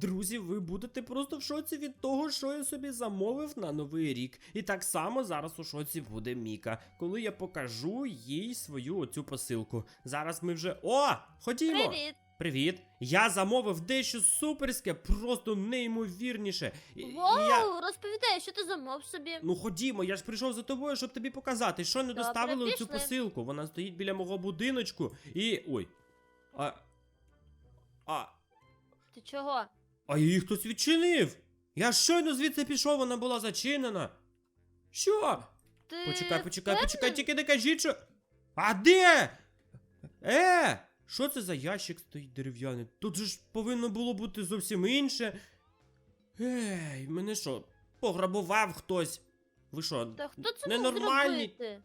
Друзі, ви будете просто в шоці від того, що я собі замовив на новий рік. І так само зараз у шоці буде Міка, коли я покажу їй свою оцю посилку. Зараз ми вже. О! Ходімо! Привіт! Привіт! Я замовив дещо суперське, просто неймовірніше. І- і Вау, я... розповідай, що ти замов собі. Ну ходімо, я ж прийшов за тобою, щоб тобі показати, що не Добре, доставили цю пішли. посилку. Вона стоїть біля мого будиночку і. ой. А. А. Ти чого? А її хтось відчинив! Я щойно звідси пішов, вона була зачинена. Що? Ти Почекай, почекай, впевнений? почекай, тільки не кажіть, що. А де? Е! Що це за ящик стоїть дерев'яний? Тут же ж повинно було бути зовсім інше. Ей, мене що, пограбував хтось? Ви що, Та хто це ненормальні зробити?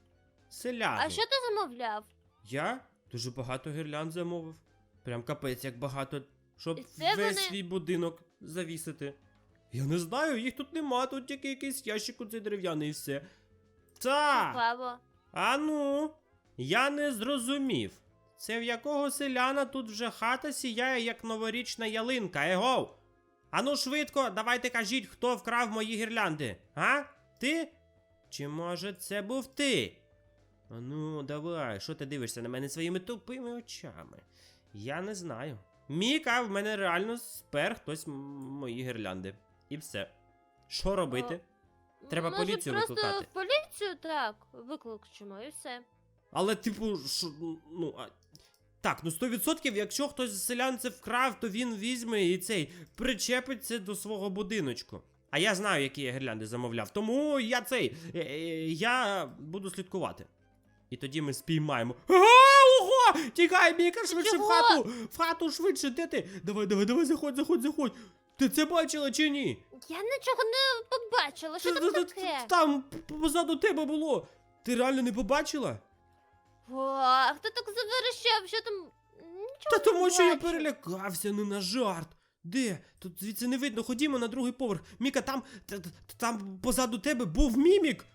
селяни? А що ти замовляв? Я дуже багато гірлянд замовив. Прям капець, як багато, щоб це весь вони- свій будинок завісити. Я не знаю, їх тут нема, тут тільки якийсь ящик оцей дерев'яний і все. Та! Цікаво. А ну, я не зрозумів. Це в якого селяна тут вже хата сіяє, як новорічна ялинка, егов? Ану швидко, давайте кажіть, хто вкрав мої гірлянди, а? Ти? Чи може це був ти? Ану, давай, що ти дивишся на мене своїми тупими очами? Я не знаю. Міка, в мене реально спер хтось мої гірлянди. І все. Що робити? Треба Може, поліцію просто викликати. в поліцію так викличемо і все. Але, типу, що, ну, а... Так, ну 100%, якщо хтось з селян це вкрав, то він візьме і цей причепить це до свого будиночку. А я знаю, які я гірлянди замовляв. Тому я цей. е, е, Я буду слідкувати. І тоді ми спіймаємо. А! Тікай, Міка, швидше в Чого? хату! В хату швидше, де ти? Давай, давай, давай, заходь, заходь, заходь. Ти це бачила чи ні? Я нічого не побачила. Що там таке? Там п- позаду тебе було. Ти реально не побачила? О, хто так заверещав? Що там? Нічого Та не тому що я бачу. перелякався, не на жарт. Де? Тут звідси не видно, ходімо на другий поверх. Міка, там, т- т- там позаду тебе був мімік.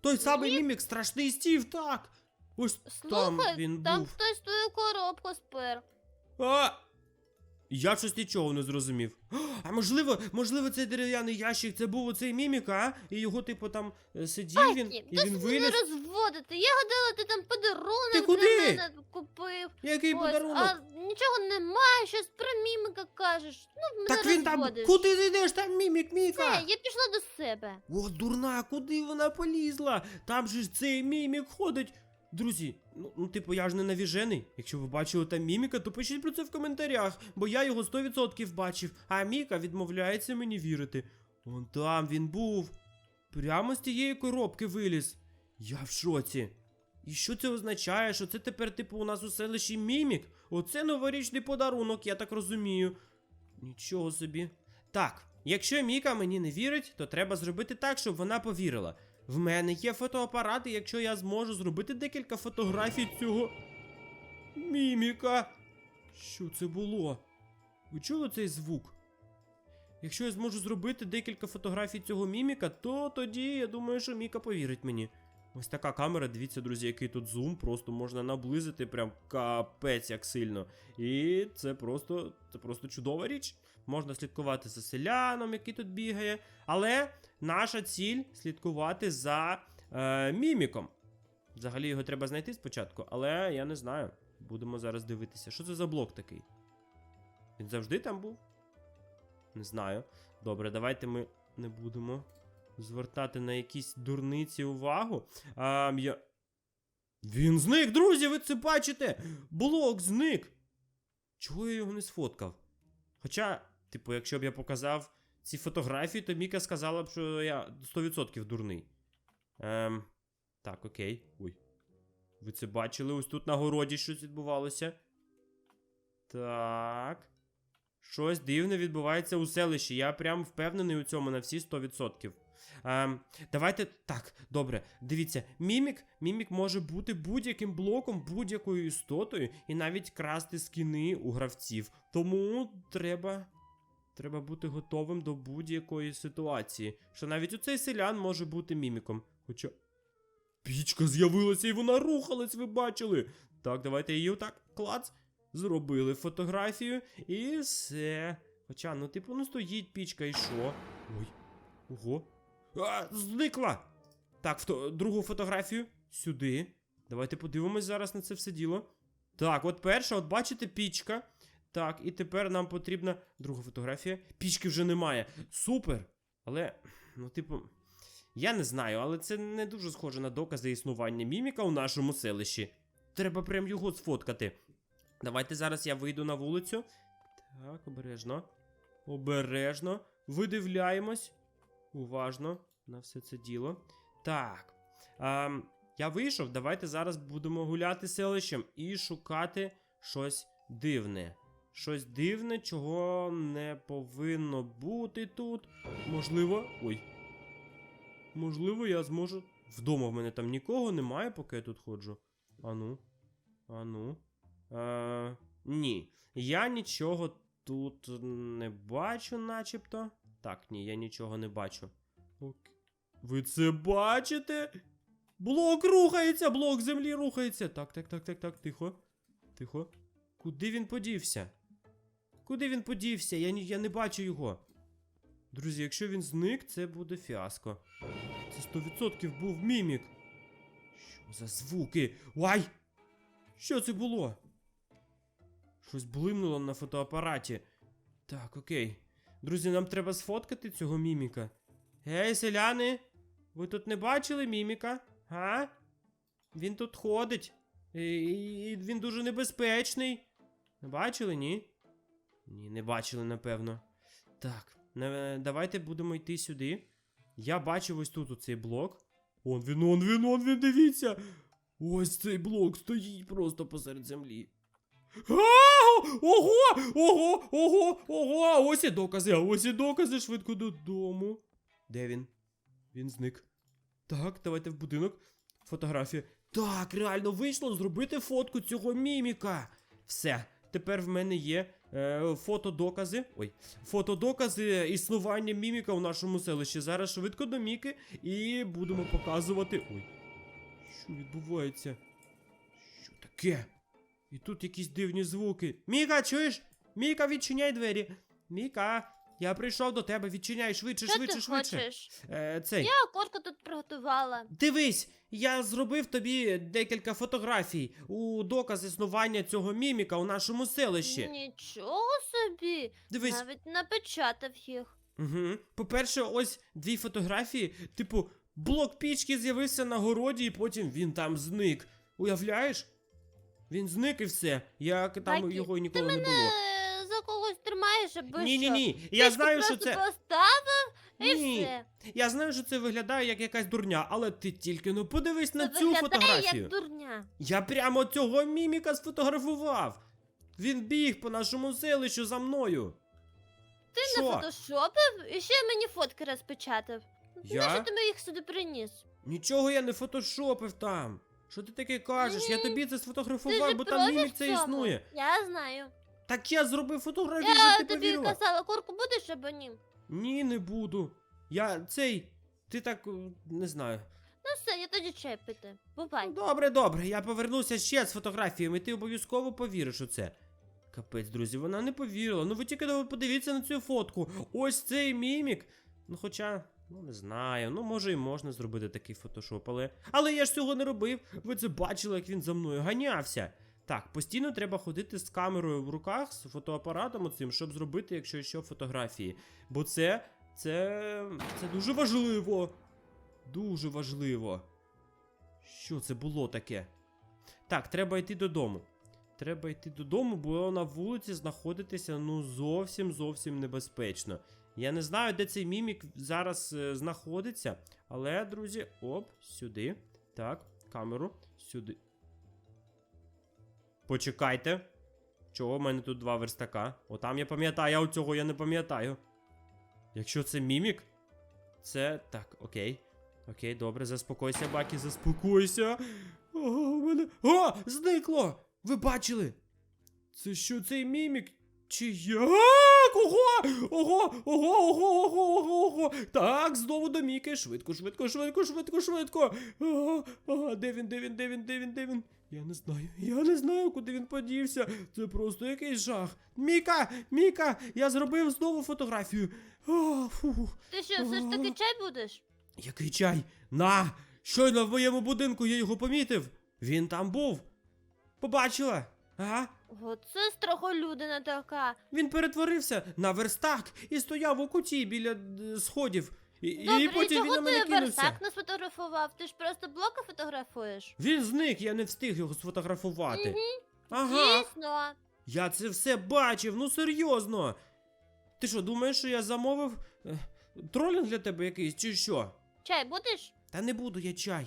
Той самий мімік, страшний стів, так. Ось там Слухай, він там був. хтось твою коробку спер. А! Я щось нічого не зрозумів. А можливо, можливо, цей дерев'яний ящик це був оцей мімік, а? І його, типу, там е, сидів він, і досить він мене виліз. розводити. Я гадала, ти там подарунок Ти для мене купив. Який Ось, подарунок? А нічого немає, щось про мімика кажеш. Ну, мене Так він там. розводиш. Куди ти йдеш? Там мімік, Міка! Все, я пішла до себе. О, дурна, куди вона полізла? Там же ж цей мімік ходить. Друзі, ну, ну типу, я ж не навіжений. Якщо ви бачили там міміка, то пишіть про це в коментарях, бо я його 100% бачив, а Міка відмовляється мені вірити. Вон там він був. Прямо з тієї коробки виліз. Я в шоці. І що це означає? Що це тепер, типу, у нас у селищі мімік? Оце новорічний подарунок, я так розумію. Нічого собі. Так, якщо Міка мені не вірить, то треба зробити так, щоб вона повірила. В мене є фотоапарат, і якщо я зможу зробити декілька фотографій цього. Міміка. Що це було? Ви чули цей звук? Якщо я зможу зробити декілька фотографій цього міміка, то тоді я думаю, що Міка повірить мені. Ось така камера, дивіться, друзі, який тут зум, просто можна наблизити прям капець як сильно. І це просто, це просто чудова річ. Можна слідкувати за селяном, який тут бігає. Але наша ціль слідкувати за е, міміком. Взагалі його треба знайти спочатку, але я не знаю. Будемо зараз дивитися. Що це за блок такий? Він завжди там був? Не знаю. Добре, давайте ми не будемо звертати на якісь дурниці увагу. А, я... Він зник, друзі, ви це бачите! Блок зник! Чого я його не сфоткав? Хоча, типу, якщо б я показав ці фотографії, то Міка сказала б, що я 100% дурний. Ем, так, окей. Ой. Ви це бачили? Ось тут на городі щось відбувалося. Так. Щось дивне відбувається у селищі. Я прям впевнений у цьому на всі 100%. Ем, давайте так, добре. Дивіться, мімік, мімік може бути будь-яким блоком, будь-якою істотою, і навіть красти скіни у гравців. Тому треба. Треба бути готовим до будь-якої ситуації. Що навіть у цей селян може бути міміком. Хоча. Пічка з'явилася і вона рухалась, ви бачили. Так, давайте її отак клац. Зробили фотографію і все. Хоча, ну, типу, ну стоїть пічка і що? Ой. Ого. А, зникла! Так, фото... другу фотографію. Сюди. Давайте подивимось зараз на це все діло. Так, от перша, от бачите, пічка. Так, і тепер нам потрібна друга фотографія. Пічки вже немає. Супер! Але, ну, типу, я не знаю, але це не дуже схоже на докази існування міміка у нашому селищі. Треба прям його сфоткати. Давайте зараз я вийду на вулицю. Так, обережно. Обережно. Видивляємось. Уважно на все це діло. Так. Ем, я вийшов. Давайте зараз будемо гуляти селищем і шукати щось дивне. Щось дивне, чого не повинно бути тут. Можливо. Ой. Можливо, я зможу. Вдома в мене там нікого немає, поки я тут ходжу. Ану. Ану. Е, ні. Я нічого тут не бачу, начебто. Так, ні, я нічого не бачу. Окей. Ви це бачите? Блок рухається, блок землі рухається. Так, так, так, так, так, тихо. Тихо. Куди він подівся? Куди він подівся? Я, ні- я не бачу його. Друзі, якщо він зник, це буде фіаско. Це 100% був мімік. Що за звуки? Вай! Що це було? Щось блимнуло на фотоапараті. Так, окей. Друзі, нам треба сфоткати цього міміка. Гей, селяни! Ви тут не бачили міміка? Га? Він тут ходить. І, і він дуже небезпечний. Не бачили, ні? Ні, не бачили, напевно. Так, давайте будемо йти сюди. Я бачив ось тут оцей блок. Он він, он він, он він, дивіться. Ось цей блок стоїть просто посеред землі. Ого! Ого! Ого! Ого! Ось і докази, ось і докази швидко додому. Де він? Він зник. Так, давайте в будинок. Фотографія. Так, реально вийшло зробити фотку цього міміка. Все, тепер в мене є е, фотодокази. Ой, фотодокази існування міміка в нашому селищі. Зараз швидко до Міки і будемо показувати. Ой, що відбувається? Що таке? І тут якісь дивні звуки. Міка, чуєш? Міка, відчиняй двері. Міка, я прийшов до тебе, відчиняй швидше, Що швидше, ти швидше. хочеш? Е, цей. Я окошко тут приготувала. Дивись, я зробив тобі декілька фотографій у доказ існування цього міміка у нашому селищі. Нічого собі. Дивись, Навіть напечатав їх. угу. по-перше, ось дві фотографії. Типу, блок пічки з'явився на городі, і потім він там зник. Уявляєш? Він зник і все. Як там Бакі, його і Ти ніколи не було. Аби Ні, ні, ні. Я знаю, що це. поставив і Ні. все. Я знаю, що це виглядає як якась дурня, але ти тільки ну подивись на Це цю виглядає фотографію. як дурня. Я прямо цього міміка сфотографував. Він біг по нашому селищу за мною. Ти Що? не фотошопив і ще мені фотки розпечатав. Я? Нащо ти мені їх сюди приніс? Нічого я не фотошопив там. Що ти таке кажеш? Я тобі це Ти сфотографував, ж бо там мімік це існує. Я знаю. Так я зробив фотографію, Я щоб ти тобі повірила. казала, курку будеш або ні? Ні, не буду. Я цей. Ти так е, не знаю. Ну все, я тоді чай пити. Бувай. Ну, Добре, добре, я повернуся ще з фотографіями, ти обов'язково повіриш у це. Капець, друзі, вона не повірила. Ну ви тільки подивіться на цю фотку. Ось цей мімік. Ну, хоча, ну не знаю, ну може і можна зробити такий фотошоп, але. Але я ж цього не робив. Ви це бачили, як він за мною ганявся. Так, постійно треба ходити з камерою в руках, з фотоапаратом оцим, щоб зробити, якщо що, фотографії. Бо це. Це. Це дуже важливо. Дуже важливо. Що це було таке? Так, треба йти додому. Треба йти додому, бо на вулиці знаходитися ну зовсім зовсім небезпечно. Я не знаю, де цей мімік зараз е, знаходиться, але, друзі, оп, сюди. Так, камеру, сюди. Почекайте. Чого в мене тут два верстака? Отам я пам'ятаю, а у цього я не пам'ятаю. Якщо це мімік, це. Так, окей. Окей, добре, заспокойся, Бакі, заспокойся. О, у мене. О, зникло! Ви бачили? Це що цей мімік? Чи як? Ого! Ого! Ого, ого, ого, ого, ого! Так, знову до Міки. Швидко, швидко, швидко, швидко, швидко. Ага, ага, де він, де він, де він, де він, де він? Я не знаю, я не знаю, куди він подівся. Це просто якийсь жах. Міка, Міка, я зробив знову фотографію. А, фух. Ти що, все ж таки чай будеш? Який чай? На! Щойно в моєму будинку я його помітив. Він там був. Побачила? Ага. Оце страхолюдина така. Він перетворився на верстак і стояв у куті біля е, сходів. І, Добре, і потім він чого на мене ти кинувся. версак не сфотографував? Ти ж просто блоки фотографуєш. Він зник, я не встиг його сфотографувати. Ага. Дійсно. Я це все бачив, ну серйозно. Ти що, думаєш, що я замовив е, тролінг для тебе якийсь, чи що? Чай будеш? Та не буду я чай.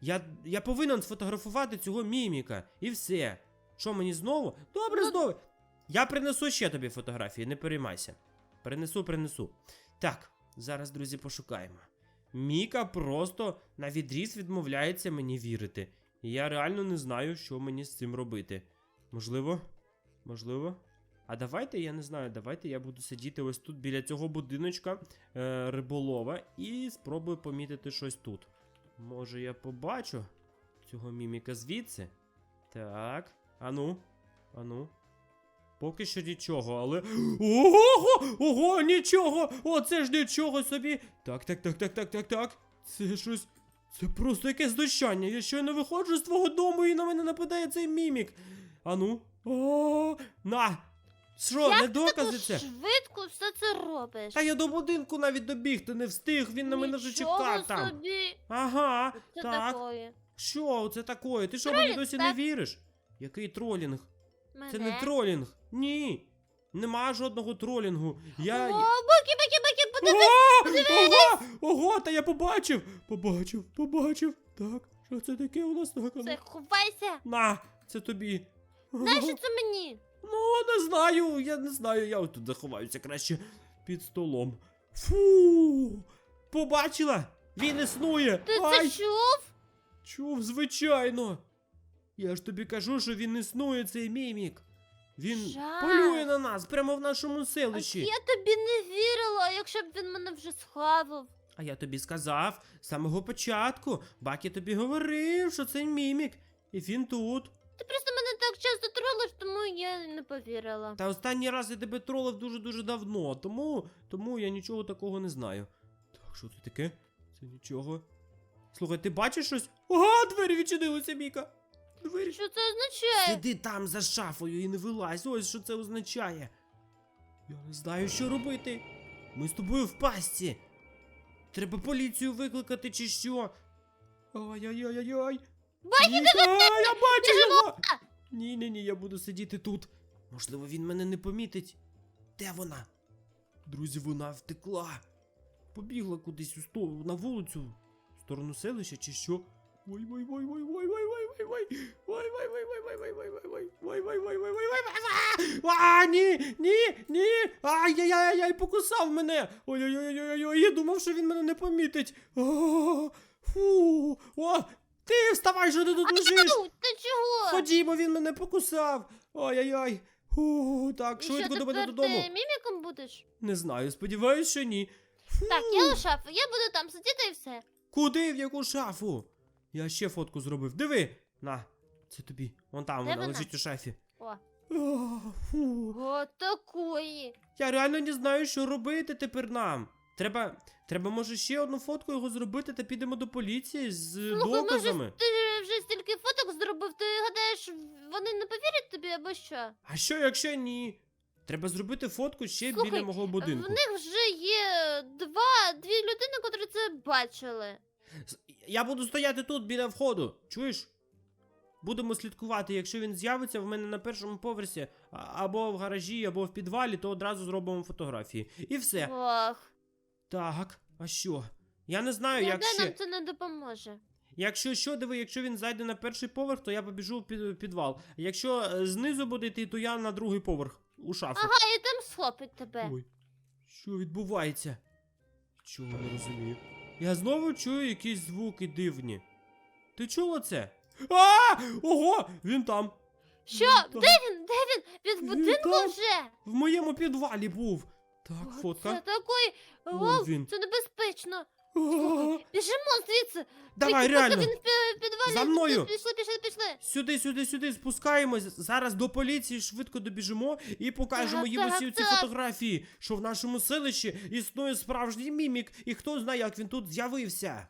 Я, я повинен сфотографувати цього міміка. І все. Що мені знову? Добре, Ну- знову. Я принесу ще тобі фотографії, не переймайся. Принесу, принесу. Так, зараз, друзі, пошукаємо. Міка просто на відріз відмовляється мені вірити. І я реально не знаю, що мені з цим робити. Можливо? Можливо? А давайте, я не знаю, давайте я буду сидіти ось тут біля цього будиночка е, риболова і спробую помітити щось тут. Може я побачу цього міміка звідси? Так. Ану, ану. Поки що нічого, але. Ого! Ого, нічого! О, це ж нічого собі! Так, так, так, так, так, так, так. Це щось. Це просто якесь знущання. Я щойно виходжу з твого дому і на мене нападає цей мімік. Ану. О, на! Що, не докази Ти це? швидко все це робиш. Та я до будинку навіть добігти не встиг, він на мене вже чекав там. собі. Ага, Це так. такої. Що це таке? Ти що Тролінг, мені досі не так? віриш? Який тролінг? Це не тролінг. Ні. Нема жодного тролінгу. Я. О, баки, баки, баки, подивись. Ого! Ого, та я побачив! Побачив, побачив. Так, що це таке у нас так? Це ховайся. На, це тобі. Нащо це мені? Ну, не знаю, я не знаю, я тут заховаюся краще під столом. Фу! Побачила? Він існує! Ти Ай! це чув? Чув, звичайно. Я ж тобі кажу, що він існує, цей мімік. Він Жах. полює на нас прямо в нашому А селищі. я тобі не вірила, якщо б він мене вже схавав. А я тобі сказав з самого початку. Бакі тобі говорив, що це мімік. І він тут. Ти просто мене так часто тролиш, тому я не повірила. Та останній раз я тебе тролив дуже-дуже давно, тому, тому я нічого такого не знаю. Так, що це таке? Це нічого. Слухай, ти бачиш щось? Ага, двері відчинилися, Міка. Двері. Що це означає? Сиди там за шафою і не вилазь. Ось що це означає. Я не знаю, що робити. Ми з тобою в пастці. Треба поліцію викликати чи що. Ой-ой-ой-ой-ой. Бакі, Ніка, я бачу його! Ні, ні, ні, я буду сидіти тут. Можливо, він мене не помітить. Де вона? Друзі, вона втекла. Побігла кудись у сто... на вулицю, в сторону селища чи що. Ой, а, ні, ні, ні, ай-яй-яй-яй, покусав мене. Ой-ой-ой-ой-ой, я думав, що він мене не помітить. Фу, о, ти вставай, що ти тут лежиш. Ти чого? Ходімо, він мене покусав. Ой-ой-ой. Так, швидко до мене додому. ти міміком будеш? Не знаю, сподіваюсь, що ні. Так, я у шафу, я буду там сидіти і все. Куди в яку шафу? Я ще фотку зробив. Диви! На, це тобі. Вон там Де вона вона? лежить у шафі. О, О, фу. о такої. Я реально не знаю, що робити тепер нам. Треба, треба, може, ще одну фотку його зробити та підемо до поліції з Слухай, доказами. може, ти вже стільки фоток зробив, ти гадаєш, вони не повірять тобі або що? А що, якщо ні? Треба зробити фотку ще Слухай, біля мого будинку. В них вже є два, дві людини, котрі це бачили. Я буду стояти тут біля входу. Чуєш? Будемо слідкувати. Якщо він з'явиться в мене на першому поверсі, або в гаражі, або в підвалі, то одразу зробимо фотографії. І все. Ох, Так, а що? Я не знаю, як ніде ще. нам це не допоможе. Якщо що, диви, якщо він зайде на перший поверх, то я побіжу в під- підвал. Якщо е, знизу буде йти, то я на другий поверх у шафу. Ага, і там схопить тебе. Ой, що відбувається? Чого не розумію? Я знову чую якісь звуки дивні. Ти чула це? А! Ого! Він там. Що? Де він? Де він? Він в будинку там. вже? В моєму підвалі був. Так, О, фотка. Це такий. Вон Вау, він. це небезпечно. Біжимо звідси. Давай, Тільки поки реально. Він в пі- підвалі. За мною. Пішли, пішли, пішли. Сюди, сюди, сюди спускаємось. Зараз до поліції швидко добіжимо і покажемо Так, їм так, усі ці так. фотографії, що в нашому селищі існує справжній мімік, і хто знає, як він тут з'явився.